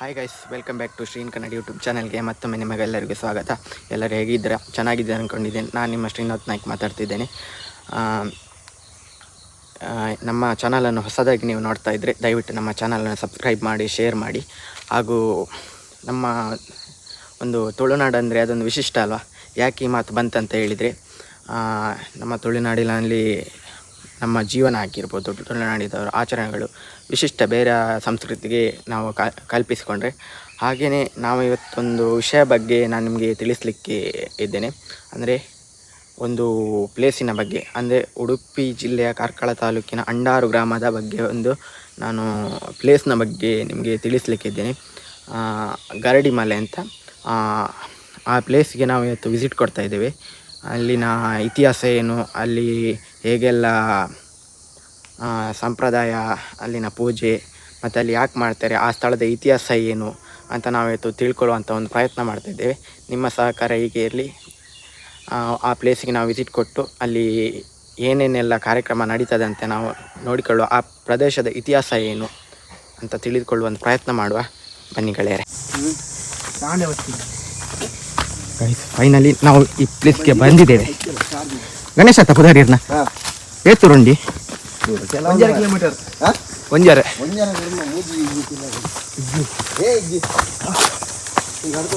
Hi guys welcome back to Shreen Kannada YouTube ಚಾನಲ್ಗೆ ಮತ್ತೊಮ್ಮೆ ನಿಮಗೆಲ್ಲರಿಗೂ ಸ್ವಾಗತ. ಎಲ್ಲರೂ ಹೇಗಿದ್ದೀರಾ? ಚೆನ್ನಾಗಿದ್ದೀರಾ ಅಂದ್ಕೊಂಡಿದ್ದೀನಿ ನಾನು ನಿಮ್ಮ ಶ್ರೀನಾಥ್ ನಾಯ್ಕ್ ಮಾತಾಡ್ತಿದ್ದೇನೆ. ನಮ್ಮ ಚಾನಲನ್ನು ಹೊಸದಾಗಿ ನೀವು ನೋಡ್ತಾ ಇದ್ದರೆ ದಯವಿಟ್ಟು ನಮ್ಮ ಚಾನಲನ್ನು ಸಬ್ಸ್ಕ್ರೈಬ್ ಮಾಡಿ ಶೇರ್ ಮಾಡಿ. ಹಾಗೂ ನಮ್ಮ ಒಂದು ತುಳುನಾಡು ಅಂದರೆ ಅದೊಂದು ವಿಶಿಷ್ಟ ಅಲ್ವಾ? ಯಾಕೆ ಈ ಮಾತು ಬಂತಂತ ಹೇಳಿದರೆ ನಮ್ಮ ತುಳುನಾಡಿನಲ್ಲಿ ನಮ್ಮ ಜೀವನ ಆಗಿರ್ಬೋದು ತುಳುನಾಡಿದವರ ಆಚರಣೆಗಳು ವಿಶಿಷ್ಟ ಬೇರೆ ಸಂಸ್ಕೃತಿಗೆ ನಾವು ಕಲ್ಪಿಸಿಕೊಂಡ್ರೆ ಹಾಗೆಯೇ ನಾವು ಇವತ್ತೊಂದು ವಿಷಯ ಬಗ್ಗೆ ನಾನು ನಿಮಗೆ ತಿಳಿಸ್ಲಿಕ್ಕೆ ಇದ್ದೇನೆ. ಅಂದರೆ ಒಂದು ಪ್ಲೇಸಿನ ಬಗ್ಗೆ ಅಂದರೆ ಉಡುಪಿ ಜಿಲ್ಲೆಯ ಕಾರ್ಕಳ ತಾಲೂಕಿನ ಅಂಡಾರು ಗ್ರಾಮದ ಬಗ್ಗೆ ಒಂದು ನಾನು ಪ್ಲೇಸ್ನ ಬಗ್ಗೆ ನಿಮಗೆ ತಿಳಿಸ್ಲಿಕ್ಕಿದ್ದೇನೆ ಆ, ಗರಡಿ ಮಲೆ ಅಂತ. ಆ ಪ್ಲೇಸ್ಗೆ ನಾವು ಇವತ್ತು ವಿಸಿಟ್ ಕೊಡ್ತಾ ಇದ್ದೇವೆ. ಅಲ್ಲಿನ ಇತಿಹಾಸ ಏನು ಅಲ್ಲಿ ಹೇಗೆಲ್ಲ ಸಂಪ್ರದಾಯ ಅಲ್ಲಿನ ಪೂಜೆ ಮತ್ತು ಅಲ್ಲಿ ಯಾಕೆ ಮಾಡ್ತಾರೆ ಆ ಸ್ಥಳದ ಇತಿಹಾಸ ಏನು ಅಂತ ನಾವಿವತ್ತು ತಿಳ್ಕೊಳ್ಳುವಂಥ ಒಂದು ಪ್ರಯತ್ನ ಮಾಡ್ತಾ ಇದ್ದೇವೆ. ನಿಮ್ಮ ಸಹಕಾರ ಹೀಗೆ ಇರಲಿ. ಆ ಪ್ಲೇಸಿಗೆ ನಾವು ವಿಸಿಟ್ ಕೊಟ್ಟು ಅಲ್ಲಿ ಏನೇನೆಲ್ಲ ಕಾರ್ಯಕ್ರಮ ನಡೀತದೆ ಅಂತ ನಾವು ನೋಡಿಕೊಳ್ಳುವ ಆ ಪ್ರದೇಶದ ಇತಿಹಾಸ ಏನು ಅಂತ ತಿಳಿದುಕೊಳ್ಳುವ ಒಂದು ಪ್ರಯತ್ನ ಮಾಡುವ. ಬನ್ನಿ ಗೆಳೆಯರೆ. ಫೈನಲಿ ನಾವು ಈ ಪ್ಲೇಸ್ಗೆ ಬಂದಿದ್ದೇವೆ. ಗಣೇಶ ತಪ್ಪದಾರಿರ್ನ ಏತುರುಂಡಿ. ಒಂಜರ ಕಿಲೋಮೀಟರ್ ಒಂಜಾರೆ. ಫುಲ್ ನಿರ್ಮ ಫುಲ್ ಇಜ್ಜಿತ್ತಿಲ್ಲ ಏ ಇಜ್ಜಿ. ಈಗ ಅರ್ಥ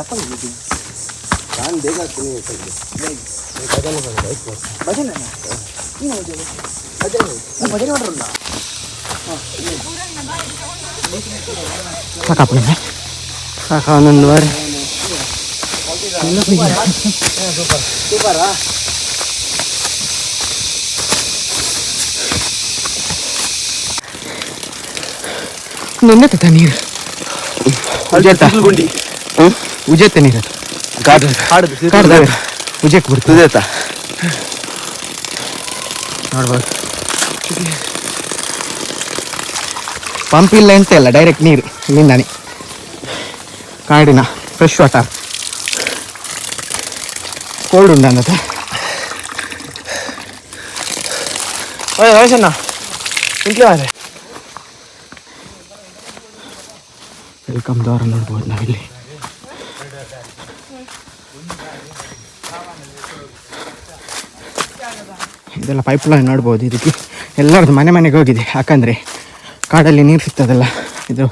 ಮಾಡೋದು ತಪ್ಪಿದೆ ಭಯಂಕರ ಆರಾಮ ಮಾಡ್ತೀನಿ ಫುಲ್ ಕಾಡ್ದೆ ಫುಲ್ ಕಾಡ್ದಾನೆ ತಾದಿ ಆತ ಹಾಂ ಹಾಂ ಈಗ ಮೂರಿ ಬರ್ತೀನಿ ಚಪ್ಪಲ್ ಬಿಡಿ ನಾನು ಬೇಗ ಆಗ್ತೀನಿ ಭಜನೆ ಭಜನೆ ಏನು ಭಜನೆ ಭಜನೆ ಭಜನೆ ಮಾಡ್ರಲ್ಲ ಸಾಕಪ್ಪ ಸಾಕ ಒಂದೊಂದು ವಾರ ಸೂಪರಾ ನಿನ್ನತ್ತ ನೀರು ಉಜೇತ ಗುಂಡಿ ಉಜೇತ ನೀರು ಕಾಡು ಉಜೆಕ್ ಬರ್ತದೆ ಉಜೇತ ನೋಡ್ಬೋದು. ಪಂಪ್ ಇಲ್ಲ ಎಂತ ಇಲ್ಲ ಡೈರೆಕ್ಟ್ ನೀರು ಇಲ್ಲಿಂದಾನೆ. ಕಾಡಿನ ಫ್ರೆಶ್ ವಾಟರ್ ಕೋಲ್ಡ್ ಉಂಡ ಅನ್ನತ್ತೆ ಓಯ್ ವಯಸ್ಸಣ್ಣ ಇಂಟ್ಲಿ ಮಾರೆ ವೆಲ್ಕಮ್ ದ್ವಾರ ನೋಡ್ಬೋದು ನಾವಿಲ್ಲಿ. ಇದೆಲ್ಲ ಪೈಪ್ ಲೈನ್ ನೋಡ್ಬೋದು ಇದಕ್ಕೆ. ಎಲ್ಲರದ್ದು ಮನೆ ಮನೆಗೆ ಹೋಗಿದೆ. ಯಾಕಂದರೆ ಕಾಡಲ್ಲಿ ನೀರು ಸಿಗ್ತದಲ್ಲ ಇದು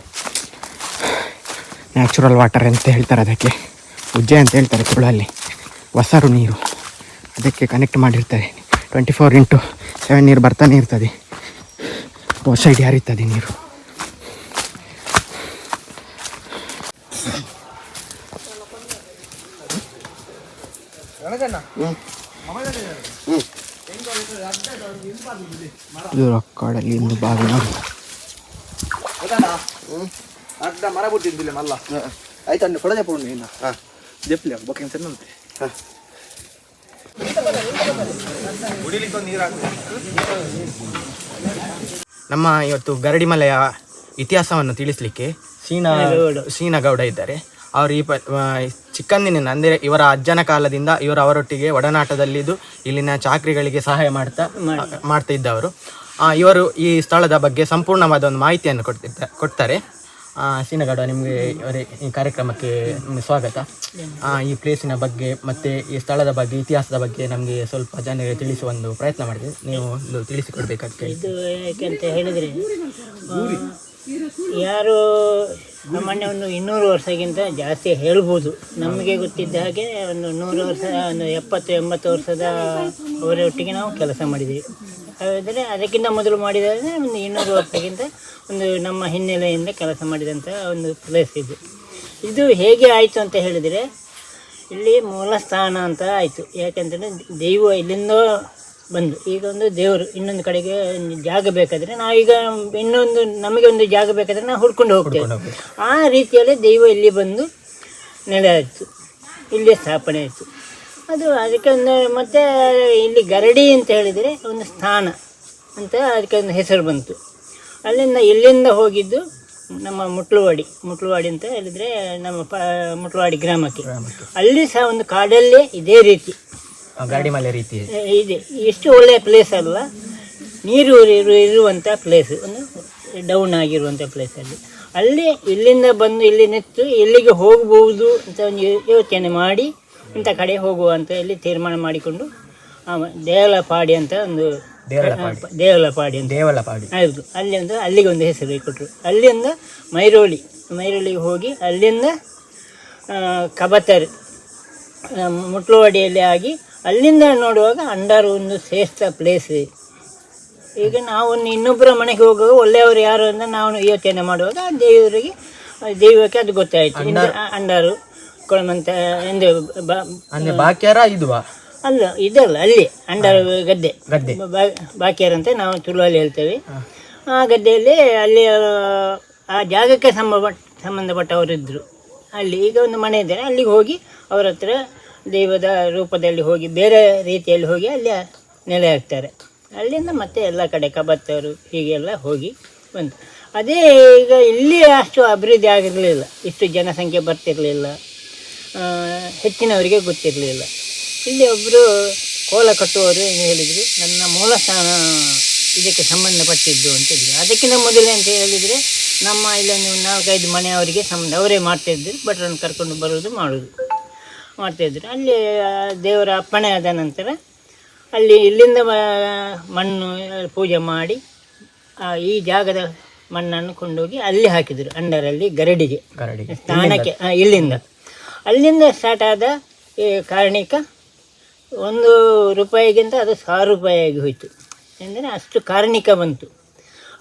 ನ್ಯಾಚುರಲ್ ವಾಟರ್ ಅಂತ ಹೇಳ್ತಾರೆ ಅದಕ್ಕೆ. ಉಜ್ಜೆ ಅಂತ ಹೇಳ್ತಾರೆ ತುಳಲ್ಲಿ ಹೊಸರು ನೀರು. ಅದಕ್ಕೆ ಕನೆಕ್ಟ್ ಮಾಡಿರ್ತಾರೆ. ಟ್ವೆಂಟಿ ಫೋರ್ ಇಂಟು ಸೆವೆನ್ ನೀರು ಬರ್ತಾನೆ ಇರ್ತದೆ. ಸೈಡ್ ಹರಿತದೆ ನೀರು. ಇದು ಕಾಡಲ್ಲಿ ಒಂದು ನೋಡಿ ಅಡ್ಡ ಮರ ಬಿಟ್ಟಿದ್ದಿಲ್ಲ ಮಲ್ಲ. ಆಯ್ತು ಕೊಡದೆ ಇನ್ನ ಜಪ್ಲಿ ಚೆನ್ನಂತೆ ನಮ್ಮ ಇವತ್ತು ಗರಡಿಮಲೆಯ ಇತಿಹಾಸವನ್ನು ತಿಳಿಸ್ಲಿಕ್ಕೆ ಸೀನಾ ಸೀನಗೌಡ ಇದ್ದಾರೆ. ಅವರು ಈ ಪ ಚಿಕ್ಕಂದಿನಿಂದ, ಅಂದರೆ ಇವರ ಅಜ್ಜನ ಕಾಲದಿಂದ ಇವರು ಅವರೊಟ್ಟಿಗೆ ಒಡನಾಟದಲ್ಲಿದ್ದು ಇಲ್ಲಿನ ಚಾಕ್ರಿಗಳಿಗೆ ಸಹಾಯ ಮಾಡ್ತಾ ಮಾಡ್ತಾ ಇದ್ದವರು. ಇವರು ಈ ಸ್ಥಳದ ಬಗ್ಗೆ ಸಂಪೂರ್ಣವಾದ ಒಂದು ಮಾಹಿತಿಯನ್ನು ಕೊಡ್ತಿದ್ದ, ಕೊಡ್ತಾರೆ. ಸೀನಗೌಡ, ನಿಮಗೆ ಇವರೇ ಈ ಕಾರ್ಯಕ್ರಮಕ್ಕೆ ಸ್ವಾಗತ. ಈ ಪ್ಲೇಸಿನ ಬಗ್ಗೆ ಮತ್ತು ಈ ಸ್ಥಳದ ಬಗ್ಗೆ, ಇತಿಹಾಸದ ಬಗ್ಗೆ ನಮಗೆ ಸ್ವಲ್ಪ ಜನರಿಗೆ ತಿಳಿಸುವ ಒಂದು ಪ್ರಯತ್ನ ಮಾಡಿದೆ ನೀವು ಒಂದು ತಿಳಿಸಿಕೊಡ್ಬೇಕಾಗ್ತದೆ. ಇದು ಹೇಳಿದರೆ ಯಾರು ನಮ್ಮಣ್ಣವನ್ನು ಇನ್ನೂರು ವರ್ಷಕ್ಕಿಂತ ಜಾಸ್ತಿ ಹೇಳ್ಬೋದು. ನಮಗೆ ಗೊತ್ತಿದ್ದ ಹಾಗೆ ಒಂದು ನೂರು ವರ್ಷ, ಒಂದು ಎಪ್ಪತ್ತು, ಎಂಬತ್ತು ವರ್ಷದ ಅವರೊಟ್ಟಿಗೆ ನಾವು ಕೆಲಸ ಮಾಡಿದ್ದೀವಿ. ಹಾಗಾದರೆ ಅದಕ್ಕಿಂತ ಮೊದಲು ಮಾಡಿದರೆ ಒಂದು ಇನ್ನೂರು ವರ್ಷಕ್ಕಿಂತ ಒಂದು ನಮ್ಮ ಹಿನ್ನೆಲೆಯಿಂದ ಕೆಲಸ ಮಾಡಿದಂಥ ಒಂದು ಪ್ಲೇಸ್ ಇದು. ಇದು ಹೇಗೆ ಆಯಿತು ಅಂತ ಹೇಳಿದರೆ, ಇಲ್ಲಿ ಮೂಲ ಸ್ಥಾನ ಅಂತ ಆಯಿತು. ಯಾಕಂತಂದರೆ ದೈವ ಇಲ್ಲಿಂದ ಬಂದು. ಈಗ ಒಂದು ದೇವರು ಇನ್ನೊಂದು ಕಡೆಗೆ ಜಾಗ ಬೇಕಾದರೆ ನಾವೀಗ ಇನ್ನೊಂದು ನಮಗೆ ಒಂದು ಜಾಗ ಬೇಕಾದರೆ ನಾವು ಹುಡ್ಕೊಂಡು ಹೋಗ್ತೇವೆ. ಆ ರೀತಿಯಲ್ಲಿ ದೈವ ಇಲ್ಲಿ ಬಂದು ನೆಲೆ ಆಯಿತು. ಇಲ್ಲಿ ಸ್ಥಾಪನೆ ಆಯಿತು. ಅದು ಅದಕ್ಕೆ ಒಂದು ಮತ್ತು ಇಲ್ಲಿ ಗರಡಿ ಅಂತ ಹೇಳಿದರೆ ಒಂದು ಸ್ಥಾನ ಅಂತ ಅದಕ್ಕೆ ಒಂದು ಹೆಸರು ಬಂತು. ಅಲ್ಲಿಂದ ಇಲ್ಲಿಂದ ಹೋಗಿದ್ದು ನಮ್ಮ ಮುಟ್ಲುವಾಡಿ. ಮುಟ್ಲುವಾಡಿ ಅಂತ ಹೇಳಿದರೆ ನಮ್ಮ ಪ ಮುಟ್ಲುವಾಡಿ ಗ್ರಾಮಕ್ಕೆ. ಅಲ್ಲಿ ಸಹ ಒಂದು ಕಾಡಲ್ಲೇ ಇದೇ ರೀತಿ. ಗಾಡಿ ಮಲೆ ರೀತಿ ಇದೆ. ಎಷ್ಟು ಒಳ್ಳೆಯ ಪ್ಲೇಸ್ ಅಲ್ಲ ನೀರು ಇರು- ಇರುವಂಥ ಪ್ಲೇಸ್ ಒಂದು ಡೌನ್ ಆಗಿರುವಂಥ ಪ್ಲೇಸಲ್ಲಿ ಅಲ್ಲಿ. ಇಲ್ಲಿಂದ ಬಂದು ಇಲ್ಲಿ ನಿಂತು ಇಲ್ಲಿಗೆ ಹೋಗಬಹುದು ಅಂತ ಒಂದು ಯೋಚನೆ ಮಾಡಿ ಇಂಥ ಕಡೆ ಹೋಗುವ ಅಂತ ಇಲ್ಲಿ ತೀರ್ಮಾನ ಮಾಡಿಕೊಂಡು ದೇವಲಪಾಡಿ ಅಂತ ಒಂದು ದೇವಲಪಾಡಿ. ಅಂತ. ದೇವಲಪಾಡಿ. ಹೌದು. ಅಲ್ಲಿ ಒಂದು ಅಲ್ಲಿಗೆ ಒಂದು ಹೆಸರು ಕೊಟ್ಟರು ಅಲ್ಲಿಂದ ಮೈರೋಳಿ. ಮೈರೋಳಿಗೆ ಹೋಗಿ ಅಲ್ಲಿಂದ ಕಬತರ್ ಮುಟ್ಲುವಾಡಿಯಲ್ಲಿ ಆಗಿ ಅಲ್ಲಿಂದ ನೋಡುವಾಗ ಅಂಡಾರು ಒಂದು ಶ್ರೇಷ್ಠ ಪ್ಲೇಸ್ ಈಗ ನಾವು ಒಂದು ಇನ್ನೊಬ್ಬರ ಮನೆಗೆ ಹೋಗುವಾಗ ಒಳ್ಳೆಯವರು ಯಾರು ಅಂತ ನಾವು ಯೋಚನೆ ಮಾಡುವಾಗ ಆ ದೇವರಿಗೆ ದೇವಕ್ಕೆ ಅದು ಗೊತ್ತಾಯಿತು. ಅಂಡರು. ಕೊಳಮಂತ ಎಂದು ಇದುವಾ? ಅಲ್ಲ ಇದಲ್ಲ ಅಲ್ಲಿ ಅಂಡಾರು ಗದ್ದೆ. ಗದ್ದೆ. ಬಾಕಿಯರ್ ಅಂತ ನಾವು ತುಳುವಲ್ಲಿ ಹೇಳ್ತೇವೆ. ಆ ಗದ್ದೆಯಲ್ಲಿ ಅಲ್ಲಿ ಆ ಜಾಗಕ್ಕೆ ಸಂಬಂಧ ಸಂಬಂಧಪಟ್ಟವರು ಇದ್ದರು ಅಲ್ಲಿ ಈಗ ಒಂದು ಮನೆ ಇದೆ. ಅಲ್ಲಿಗೆ ಹೋಗಿ ಅವರ ಹತ್ರ ದೈವದ ರೂಪದಲ್ಲಿ ಹೋಗಿ ಬೇರೆ ರೀತಿಯಲ್ಲಿ ಹೋಗಿ ಅಲ್ಲಿ ನೆಲೆ ಹಾಕ್ತಾರೆ. ಅಲ್ಲಿಂದ ಮತ್ತೆ ಎಲ್ಲ ಕಡೆ ಕಬತ್ತರು ಹೀಗೆಲ್ಲ ಹೋಗಿ ಬಂತು ಅದೇ ಈಗ ಇಲ್ಲಿ ಅಷ್ಟು ಅಭಿವೃದ್ಧಿ ಆಗಿರಲಿಲ್ಲ ಇಷ್ಟು ಜನಸಂಖ್ಯೆ ಬರ್ತಿರಲಿಲ್ಲ. ಹೆಚ್ಚಿನವರಿಗೆ ಗೊತ್ತಿರಲಿಲ್ಲ. ಇಲ್ಲಿ ಒಬ್ಬರು ಕೋಲ ಕಟ್ಟುವವರು ಏನು ಹೇಳಿದರು? ನನ್ನ ಮೂಲ ಸ್ಥಾನ ಇದಕ್ಕೆ ಸಂಬಂಧಪಟ್ಟಿದ್ದು ಅಂತ ಹೇಳಿದರು. ಅದಕ್ಕಿಂತ ಮೊದಲೇ ಅಂತ ಹೇಳಿದರೆ ನಮ್ಮ ಇಲ್ಲೊಂದು ನಾಲ್ಕೈದು ಮನೆಯವರಿಗೆ ಸಂಬಂಧ. ಅವರೇ ಮಾಡ್ತಾಯಿದ್ರು ಭಟ್ರನ್ನು ಕರ್ಕೊಂಡು ಬರೋದು ಮಾಡೋದು ಮಾಡ್ತಾಯಿದ್ರು ಅಲ್ಲಿ ದೇವರ ಅಪ್ಪಣೆ ಆದ ನಂತರ ಅಲ್ಲಿ ಇಲ್ಲಿಂದ ಮಣ್ಣು ಪೂಜೆ ಮಾಡಿ ಈ ಜಾಗದ ಮಣ್ಣನ್ನು ಕೊಂಡೋಗಿ ಅಲ್ಲಿ ಹಾಕಿದರು ಅಂಡರಲ್ಲಿ ಗರಡಿಗೆ. ಗರಡಿಗೆ. ಸ್ಥಾನಕ್ಕೆ ಇಲ್ಲಿಂದ? ಅಲ್ಲಿಂದ ಸ್ಟಾರ್ಟ್ ಆದ ಈ ಕಾರಣಿಕ ಒಂದು ರೂಪಾಯಿಗಿಂತ ಅದು ಸಾವಿರ ರೂಪಾಯಿ ಆಗಿ ಹೋಯಿತು. ಎಂದರೆ ಅಷ್ಟು ಕಾರಣಿಕ ಬಂತು.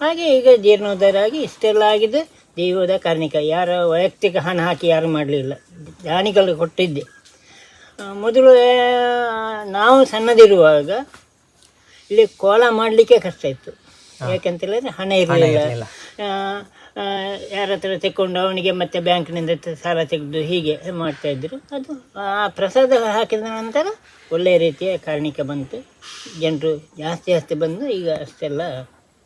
ಹಾಗೆ ಈಗ ಜೀರ್ಣೋದ್ಧಾರ ಆಗಿ ಇಷ್ಟೆಲ್ಲ ಆಗಿದೆ. ದೈವದ ಕಾರಣಿಕ. ಯಾರ ವೈಯಕ್ತಿಕ ಹಣ ಹಾಕಿ ಯಾರು ಮಾಡಲಿಲ್ಲ. ದಾನಿಗಳು ಕೊಟ್ಟಿದ್ದೆ. ಮೊದಲು ನಾವು ಸಣ್ಣದಿರುವಾಗ ಇಲ್ಲಿ ಕೋಲ ಮಾಡಲಿಕ್ಕೆ ಕಷ್ಟ ಇತ್ತು. ಯಾಕಂತ ಹೇಳಿದ್ರೆ ಹಣ ಇರಲಿಲ್ಲ. ಯಾರ ಹತ್ರ ತೆಕ್ಕೊಂಡು ಅವನಿಗೆ ಮತ್ತೆ ಬ್ಯಾಂಕ್ನಿಂದ ಸಾಲ ತೆಗೆದು ಹೀಗೆ ಮಾಡ್ತಾ ಇದ್ರು. ಅದು ಆ ಪ್ರಸಾದ ಹಾಕಿದ ನಂತರ ಒಳ್ಳೆಯ ರೀತಿಯ ಕಾರಣಿಕ ಬಂತು. ಜನರು ಜಾಸ್ತಿ ಜಾಸ್ತಿ ಬಂದು ಈಗ ಅಷ್ಟೆಲ್ಲ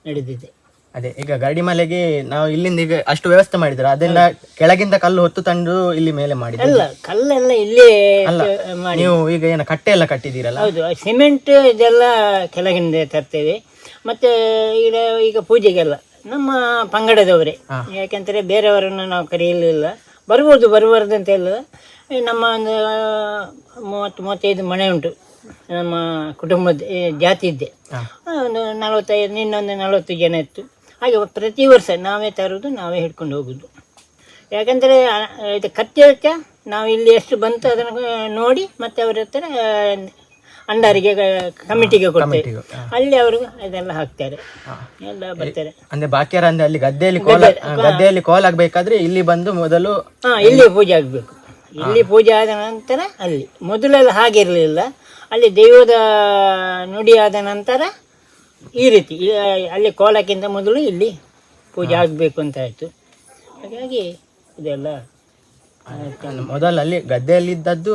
ನಡೆದಿದೆ. ಅದೇ ಈಗ ಗರಡಿ ಮಲೆಗೆ ನಾವು ಇಲ್ಲಿಂದ ಈಗ ಅಷ್ಟು ವ್ಯವಸ್ಥೆ ಮಾಡಿದ್ರು. ಅದೆಲ್ಲ ಕೆಳಗಿಂದ ಕಲ್ಲು ಹೊತ್ತು ತಂದು ಇಲ್ಲಿ ಮೇಲೆ ಮಾಡಿದ್ರೆ. ಅಲ್ಲ ಕಲ್ಲೆಲ್ಲ ಇಲ್ಲಿ ಮಾಡಿ ನೀವು ಈಗ ಏನ ಕಟ್ಟೆ ಎಲ್ಲ ಕಟ್ಟಿದ್ದೀರಲ್ಲ? ಹೌದು ಸಿಮೆಂಟ್ ಇದೆಲ್ಲ ಕೆಳಗಿಂದ ತರ್ತೇವೆ. ಮತ್ತೆ ಈಗ ಈಗ ಪೂಜೆಗೆಲ್ಲ ನಮ್ಮ ಪಂಗಡದವರೇ. ಯಾಕೆಂದರೆ ಬೇರೆಯವರನ್ನು ನಾವು ಕರೆಯಲಿಲ್ಲ. ಬರ್ಬೋದು ಬರಬಾರ್ದು ಅಂತ ಇಲ್ಲ ನಮ್ಮ ಒಂದು ಮೂವತ್ತು ಮೂವತ್ತೈದು ಮನೆ ಉಂಟು. ನಮ್ಮ ಕುಟುಂಬದ ಜಾತಿ ಇದ್ದೆ. ಒಂದು ನಲವತ್ತೈದು ನಿನ್ನೊಂದು ನಲವತ್ತು ಜನ ಇತ್ತು. ಹಾಗೆ ಪ್ರತಿ ವರ್ಷ ನಾವೇ ತರೋದು ನಾವೇ ಹಿಡ್ಕೊಂಡು ಹೋಗೋದು. ಯಾಕಂದರೆ ಇದು ಖರ್ಚು ನಾವು ಇಲ್ಲಿ ಎಷ್ಟು ಬಂತು ಅದನ್ನು ನೋಡಿ ಮತ್ತೆ ಅವ್ರ ಹತ್ರ ಅಂಡಾರಿಗೆ ಕಮಿಟಿಗೆ ಕೊಡ್ತೇವೆ. ಅಲ್ಲಿ ಅವರು ಇದೆಲ್ಲ ಹಾಕ್ತಾರೆ. ಎಲ್ಲ ಬರ್ತಾರೆ. ಅಂದ್ರೆ ಬಾಕ್ಯಾರ ಅಂದ್ರೆ ಅಲ್ಲಿ ಗದ್ದೆಯಲ್ಲಿ ಕೋಲ ಗದ್ದೆಯಲ್ಲಿ ಕೋಲ್ ಆಗ್ಬೇಕಾದ್ರೆ ಇಲ್ಲಿ ಬಂದು ಮೊದಲು ಹಾಂ ಇಲ್ಲಿ ಪೂಜೆ ಆಗಬೇಕು. ಇಲ್ಲಿ ಪೂಜೆ ಆದ ನಂತರ ಅಲ್ಲಿ. ಮೊದಲೆಲ್ಲ ಹಾಗಿರಲಿಲ್ಲ ಅಲ್ಲಿ ದೈವದ ನುಡಿ ಆದ ನಂತರ ಈ ರೀತಿ ಅಲ್ಲಿ ಕೋಲಕ್ಕಿಂತ ಮೊದಲು ಇಲ್ಲಿ ಪೂಜೆ ಆಗಬೇಕು ಅಂತ ಆಯಿತು. ಹಾಗಾಗಿ ಇದೆಲ್ಲ ಮೊದಲು ಅಲ್ಲಿ ಗದ್ದೆಯಲ್ಲಿ ಇದ್ದದ್ದು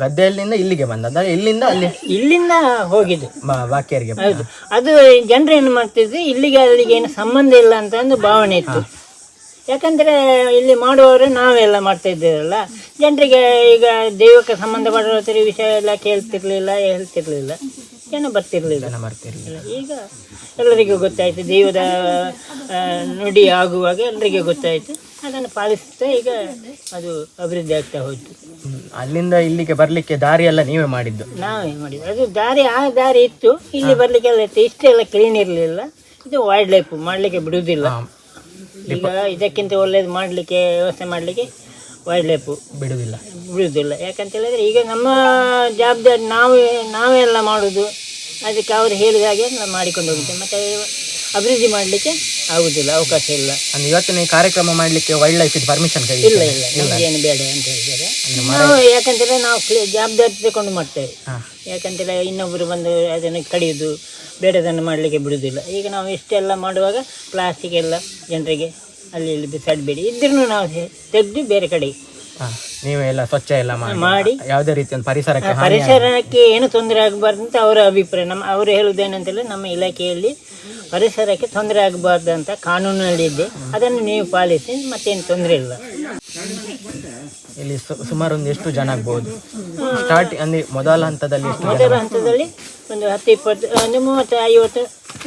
ಗದ್ದೆಯಲ್ಲಿಂದ ಇಲ್ಲಿಗೆ ಬಂದದ್ದು ಇಲ್ಲಿಂದ ಅಲ್ಲಿ ಇಲ್ಲಿಂದ ಹೋಗಿದ್ದು. ವಾಕ್ಯರಿಗೆ ಬಾಕ್ಯರಿಗೆ ಹೌದು. ಅದು ಜನರು ಏನು ಮಾಡ್ತಿದ್ರು ಇಲ್ಲಿಗೆ ಅಲ್ಲಿಗೆ ಏನು ಸಂಬಂಧ ಇಲ್ಲ ಅಂತ ಒಂದು ಭಾವನೆ ಇತ್ತು. ಯಾಕಂದರೆ ಇಲ್ಲಿ ಮಾಡುವವರು ನಾವೆಲ್ಲ ಮಾಡ್ತಾ ಇದ್ದೇವಲ್ಲ. ಜನರಿಗೆ ಈಗ ದೈವಕ್ಕೆ ಸಂಬಂಧಪಟ್ಟಿರೋ ವಿಷಯ ಎಲ್ಲ ಕೇಳ್ತಿರ್ಲಿಲ್ಲ ಹೇಳ್ತಿರ್ಲಿಲ್ಲ. ಜನ ಬರ್ತಿರ್ಲಿಲ್ಲ. ಜನ ಬರ್ತಿರ್ಲಿಲ್ಲ. ಈಗ ಎಲ್ಲರಿಗೂ ಗೊತ್ತಾಯಿತು ದೇವದ ನುಡಿ ಆಗುವಾಗ ಎಲ್ಲರಿಗೂ ಗೊತ್ತಾಯಿತು. ಅದನ್ನು ಪಾಲಿಸ್ತಾ ಈಗ ಅದು ಅಭಿವೃದ್ಧಿ ಆಗ್ತಾ ಹೋಯಿತು. ಅಲ್ಲಿಂದ ಇಲ್ಲಿಗೆ ಬರ್ಲಿಕ್ಕೆ ದಾರಿ ಎಲ್ಲ ನೀವೇ ಮಾಡಿದ್ದು. ನಾವೇ ಮಾಡಿದ್ದು. ಅದು ದಾರಿ ಆ ದಾರಿ ಇತ್ತು. ಇಲ್ಲಿ ಬರಲಿಕ್ಕೆಲ್ಲ ಇತ್ತು. ಇಷ್ಟೆಲ್ಲ ಕ್ಲೀನ್ ಇರಲಿಲ್ಲ. ಇದು ವೈಲ್ಡ್ ಲೈಫ್ ಮಾಡಲಿಕ್ಕೆ ಬಿಡುವುದಿಲ್ಲ. ಈಗ ಇದಕ್ಕಿಂತ ಒಳ್ಳೇದು ಮಾಡಲಿಕ್ಕೆ ವ್ಯವಸ್ಥೆ ಮಾಡಲಿಕ್ಕೆ ವೈಲ್ಡ್ ಲೈಫು ಬಿಡುದಿಲ್ಲ ಬಿಡುವುದಿಲ್ಲ ಯಾಕಂತ ಹೇಳಿದ್ರೆ ಈಗ ನಮ್ಮ ಜವಾಬ್ದಾರಿ ನಾವು ನಾವೇ ಎಲ್ಲ ಮಾಡೋದು. ಅದಕ್ಕೆ ಅವರು ಹೇಳಿದ ಹಾಗೆ ನಾವು ಮಾಡಿಕೊಂಡು ಹೋಗುತ್ತೆ. ಮತ್ತು ಅಭಿವೃದ್ಧಿ ಮಾಡಲಿಕ್ಕೆ ಆಗುವುದಿಲ್ಲ ಅವಕಾಶ ಇಲ್ಲ. ಅಂದ್ರೆ ಇವತ್ತಿನ ಈ ಕಾರ್ಯಕ್ರಮ ಮಾಡಲಿಕ್ಕೆ ವೈಲ್ಡ್ ಲೈಫ್ ಇದು ಪರ್ಮಿಷನ್ ಇಲ್ಲ ಇಲ್ಲ ಏನು ಬೇಡ ಅಂತ ಹೇಳಿದ್ದಾರೆ. ನಾವು ಯಾಕಂತೇಳಿ ನಾವು ಜವಾಬ್ದಾರಿ ತಗೊಂಡು ಮಾಡ್ತೇವೆ. ಯಾಕಂತೇಳಿ ಇನ್ನೊಬ್ಬರು ಬಂದು ಅದನ್ನು ಕಡಿಯೋದು ಬೇಡದನ್ನು ಮಾಡಲಿಕ್ಕೆ ಬಿಡುವುದಿಲ್ಲ ಈಗ ನಾವು ಇಷ್ಟೆಲ್ಲ ಮಾಡುವಾಗ ಪ್ಲಾಸ್ಟಿಕ್ ಎಲ್ಲ ಜನರಿಗೆ ಅಲ್ಲಿ ಇಲ್ಲಿ ಬಿಸಾಡಬೇಡಿ. ಇದ್ರೂ ನಾವು ತೆಗೆದು ಬೇರೆ ಕಡೆ ನೀವೆಲ್ಲ ಸ್ವಚ್ಛ ಎಲ್ಲ ಮಾಡಿ. ಮಾಡಿ. ಯಾವುದೇ ರೀತಿಯ ಒಂದು ಪರಿಸರಕ್ಕೆ ಪರಿಸರಕ್ಕೆ ಏನು ತೊಂದರೆ ಆಗಬಾರ್ದು ಅಂತ ಅವರ ಅಭಿಪ್ರಾಯ. ನಮ್ಮ ಅವರು ಹೇಳುವುದೇನಂತೇಳಿ ನಮ್ಮ ಇಲಾಖೆಯಲ್ಲಿ ಪರಿಸರಕ್ಕೆ ತೊಂದರೆ ಆಗಬಾರ್ದು ಅಂತ ಇದೆ ಅದನ್ನು ನೀವು ಪಾಲಿಸಿ ಮತ್ತೇನು ತೊಂದರೆ ಇಲ್ಲ. ಇಲ್ಲಿ ಸು- ಸುಮಾರು ಒಂದು ಎಷ್ಟು ಜನ ಆಗ್ಬೋದು? ಸ್ಟಾರ್ಟ್ ಅಂದ್ರೆ ಮೊದಲ ಹಂತದಲ್ಲಿ ಎಷ್ಟು ಮೊದಲ ಹಂತದಲ್ಲಿ ಒಂದು ಹತ್ತು ಇಪ್ಪತ್ತು ಒಂದು ಮೂವತ್ತು ಐವತ್ತು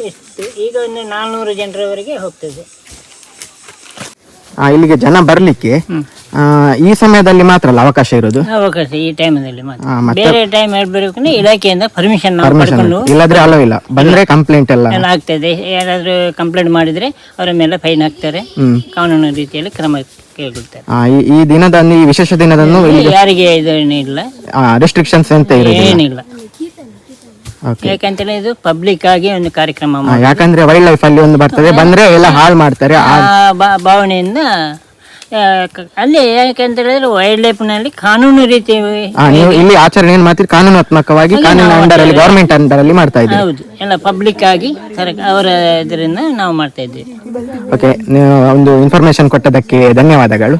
ಎಷ್ಟು ಈಗ ಒಂದು ನಾಲ್ನೂರು ಜನರವರೆಗೆ ಹೋಗ್ತದೆ. ಆ, ಇಲ್ಲಿಗೆ ಜನ ಬರ್ಲಿಕ್ಕೆ ಆ, ಈ ಸಮಯದಲ್ಲಿ ಮಾತ್ರ ಅಲ್ಲ ಅವಕಾಶ ಇರೋದು? ಅವಕಾಶ ಈ ಟೈಮಲ್ಲಿ ಮಾತ್ರ. ಮತ್ತೆ ಬೇರೆ ಟೈಮ್ ಹೇಳ್ಬೇಕು ಇಲಾಖೆಯಿಂದ ಪರ್ಮಿಷನ್ ನಾವು ಪರ್ಮಿಷನ್ ಪಡ್ಕೊಂಡು ಇಲ್ಲದ್ರೆ ಅಲೋ ಇಲ್ಲ. ಬಂದ್ರೆ ಕಂಪ್ಲೇಂಟ್ ಎಲ್ಲ. ಎಲ್ಲ ಆಗ್ತದೆ. ಯಾರಾದರೂ ಕಂಪ್ಲೇಂಟ್ ಮಾಡಿದ್ರೆ ಅವರ ಮೇಲೆ ಫೈನ್ ಹಾಕ್ತಾರೆ. ಹ್ಮ್. ಕಾನೂನು ರೀತಿಯಲ್ಲಿ ಕ್ರಮ ಕೈಗೊಳ್ತಾರೆ. ಆ, ಈ- ಈ ದಿನದಂದು ಈ ವಿಶೇಷ ದಿನದಂದು ಯಾರಿಗೆ ಇದೇನಿಲ್ಲ ರೆಸ್ಟ್ರಿಕ್ಷನ್ಸ್ ಅಂತ ಏನಿಲ್ಲ. ಓಕೆ ಯಾಕಂತೇಳಿ ಇದು ಪಬ್ಲಿಕ್ ಆಗಿ ಒಂದು ಕಾರ್ಯಕ್ರಮ ಮಾಡಿ ಯಾಕಂದ್ರೆ ವೈಲ್ಡ್ ಲೈಫ್ ಅಲ್ಲಿ ಒಂದು ಬರ್ತದೆ. ಬಂದ್ರೆ ಎಲ್ಲ ಹಾಳು ಮಾಡ್ತಾರೆ. ಆ- ಆ ಬಾ- ಭಾವನೆಯಿಂದ ಅಲ್ಲಿ ಅಂತ ಹೇಳಿದ್ರೆ ವೈಲ್ಡ್ ಲೈಫ್ನಲ್ಲಿ ಕಾನೂನು ರೀತಿ ನೀವು ಇಲ್ಲಿ ಆಚರಣೆ ಏನ್ ಮಾಡ್ತೀರಿ ಕಾನೂನಾತ್ಮಕವಾಗಿ ಕಾನೂನು ಅಂಡರ್ ಅಲ್ಲಿ ಗವರ್ಮೆಂಟ್ ಅಂಡರ್ ಅಲ್ಲಿ ಮಾಡ್ತಾ ಇದ್ದೀರಿ. ಹೌದು. ಎಲ್ಲ ಪಬ್ಲಿಕ್ ಆಗಿ ಅವರ ಇದರಿಂದ ನಾವು ಮಾಡ್ತಾ ಇದ್ದೀವಿ. ಓಕೆ ನೀವು ಒಂದು ಇನ್ಫಾರ್ಮೇಶನ್ ಕೊಟ್ಟದಕ್ಕೆ ಧನ್ಯವಾದಗಳು.